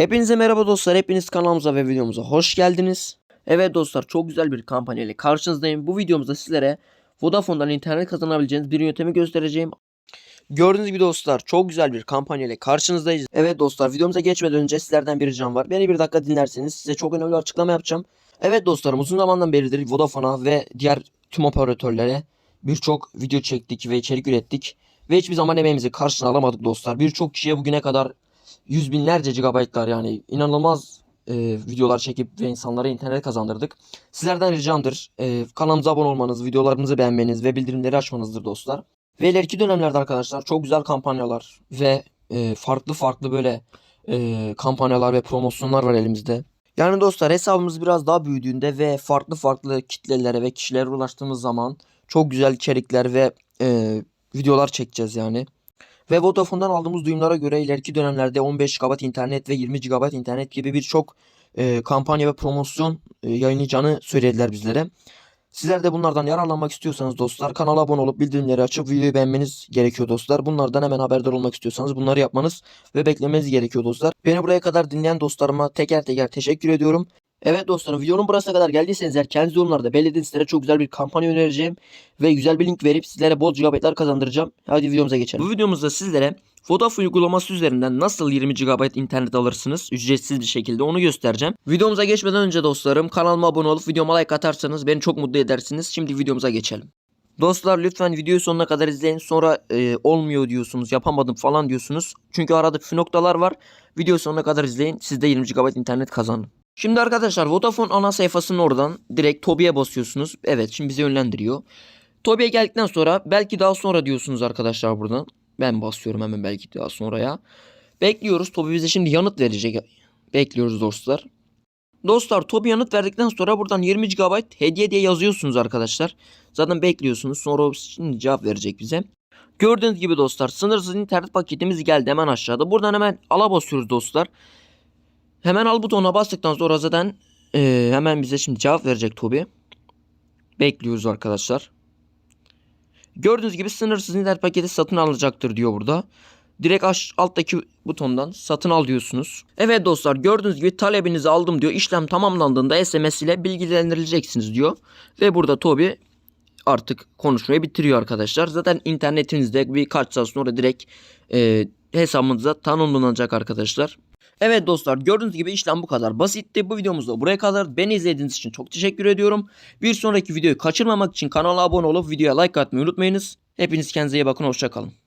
Hepinize merhaba dostlar. Hepiniz kanalımıza ve videomuza hoş geldiniz. Evet dostlar çok güzel bir kampanya ile karşınızdayım. Bu videomuzda sizlere Vodafone'dan internet kazanabileceğiniz bir yöntemi göstereceğim. Gördüğünüz gibi dostlar çok güzel bir kampanya ile karşınızdayız. Evet dostlar videomuza geçmeden önce sizlerden bir ricam var. Beni bir dakika dinlerseniz size çok önemli bir açıklama yapacağım. Evet dostlarım uzun zamandan beridir Vodafone'a ve diğer tüm operatörlere birçok video çektik ve içerik ürettik. Ve hiçbir zaman emeğimizi karşına alamadık dostlar. Birçok kişiye bugüne kadar yüz binlerce gigabaytlar yani inanılmaz e, videolar çekip ve insanlara internet kazandırdık. Sizlerden ricamdır e, kanalımıza abone olmanız, videolarımızı beğenmeniz ve bildirimleri açmanızdır dostlar. Ve ileriki dönemlerde arkadaşlar çok güzel kampanyalar ve e, farklı farklı böyle e, kampanyalar ve promosyonlar var elimizde. Yani dostlar hesabımız biraz daha büyüdüğünde ve farklı farklı kitlelere ve kişilere ulaştığımız zaman çok güzel içerikler ve e, videolar çekeceğiz yani. Ve Vodafone'dan aldığımız duyumlara göre ileriki dönemlerde 15 GB internet ve 20 GB internet gibi birçok e, kampanya ve promosyon e, yayınlayacağını söylediler bizlere. Sizler de bunlardan yararlanmak istiyorsanız dostlar kanala abone olup bildirimleri açıp videoyu beğenmeniz gerekiyor dostlar. Bunlardan hemen haberdar olmak istiyorsanız bunları yapmanız ve beklemeniz gerekiyor dostlar. Beni buraya kadar dinleyen dostlarıma teker teker teşekkür ediyorum. Evet dostlarım videonun burasına kadar geldiyseniz eğer kendiniz yorumlarda belirledin sizlere çok güzel bir kampanya önereceğim. Ve güzel bir link verip sizlere bol gigabaytlar kazandıracağım. Hadi videomuza geçelim. Bu videomuzda sizlere Vodafone uygulaması üzerinden nasıl 20 GB internet alırsınız ücretsiz bir şekilde onu göstereceğim. Videomuza geçmeden önce dostlarım kanalıma abone olup videoma like atarsanız beni çok mutlu edersiniz. Şimdi videomuza geçelim. Dostlar lütfen videoyu sonuna kadar izleyin. Sonra e, olmuyor diyorsunuz, yapamadım falan diyorsunuz. Çünkü arada püf noktalar var. Video sonuna kadar izleyin. Siz de 20 GB internet kazanın. Şimdi arkadaşlar Vodafone ana sayfasının oradan direkt Tobi'ye basıyorsunuz. Evet şimdi bizi yönlendiriyor. Tobi'ye geldikten sonra belki daha sonra diyorsunuz arkadaşlar buradan. Ben basıyorum hemen belki daha sonraya. Bekliyoruz. Tobi bize şimdi yanıt verecek. Bekliyoruz dostlar. Dostlar Tobi yanıt verdikten sonra buradan 20 GB hediye diye yazıyorsunuz arkadaşlar. Zaten bekliyorsunuz. Sonra şimdi cevap verecek bize. Gördüğünüz gibi dostlar sınırsız internet paketimiz geldi hemen aşağıda. Buradan hemen ala basıyoruz dostlar. Hemen al butonuna bastıktan sonra zaten e, hemen bize şimdi cevap verecek Tobi. Bekliyoruz arkadaşlar. Gördüğünüz gibi sınırsız internet paketi satın alınacaktır diyor burada. Direkt aş alttaki butondan satın al diyorsunuz. Evet dostlar gördüğünüz gibi talebinizi aldım diyor. İşlem tamamlandığında SMS ile bilgilendirileceksiniz diyor. Ve burada Tobi artık konuşmayı bitiriyor arkadaşlar. Zaten internetinizde birkaç saat sonra direkt e, hesabınıza tanımlanacak arkadaşlar. Evet dostlar gördüğünüz gibi işlem bu kadar basitti. Bu videomuzda buraya kadar. Beni izlediğiniz için çok teşekkür ediyorum. Bir sonraki videoyu kaçırmamak için kanala abone olup videoya like atmayı unutmayınız. Hepiniz kendinize iyi bakın. Hoşçakalın.